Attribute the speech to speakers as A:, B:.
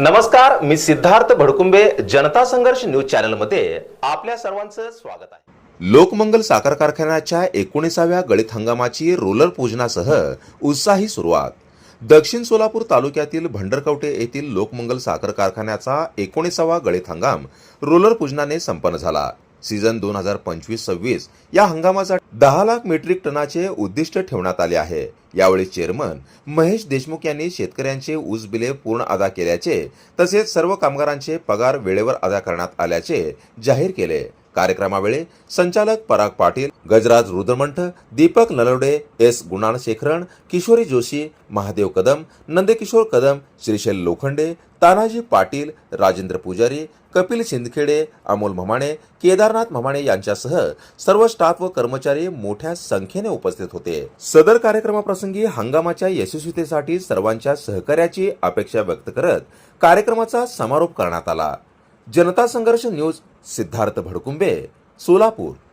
A: नमस्कार मी सिद्धार्थ भडकुंबे जनता संघर्ष न्यूज चॅनलमध्ये आपल्या सर्वांचं स्वागत आहे. लोकमंगल साखर कारखान्याच्या एकोणीसाव्या गळीत हंगामाची रोलर पूजनासह उत्साही सुरुवात. दक्षिण सोलापूर तालुक्यातील भंडरकवटे येथील लोकमंगल साखर कारखान्याचा एकोणीसावा गळीत हंगाम रोलर पूजनाने संपन्न झाला. सीझन दोन हजार पंचवीस सव्वीस या हंगामाचा दहा लाख मेट्रिक टनाचे उद्दिष्ट ठेवण्यात आले आहे. यावेळी चेअरमन महेश देशमुख यांनी शेतकऱ्यांचे ऊस बिले पूर्ण अदा केल्याचे तसेच सर्व कामगारांचे पगार वेळेवर अदा करण्यात आल्याचे जाहीर केले. कार्यक्रमावेळी संचालक पराग पाटील गजराज रुद्रमंठ दीपक नलवडे एस गुणाळशेखरण किशोरी जोशी महादेव कदम नंदकिशोर कदम श्रीशैल लोखंडे तानाजी पाटील राजेंद्र पुजारी कपिल शिंदखेडे अमोल म्हमाणे केदारनाथ म्हमाणे यांच्यासह सर्व स्टाफ व कर्मचारी मोठ्या संख्येने उपस्थित होते. सदर कार्यक्रमाप्रसंगी हंगामाच्या यशस्वीतेसाठी सर्वांच्या सहकार्याची अपेक्षा व्यक्त करत कार्यक्रमाचा समारोप करण्यात आला. जनता संघर्ष न्यूज सिद्धार्थ भडकुंबे सोलापूर.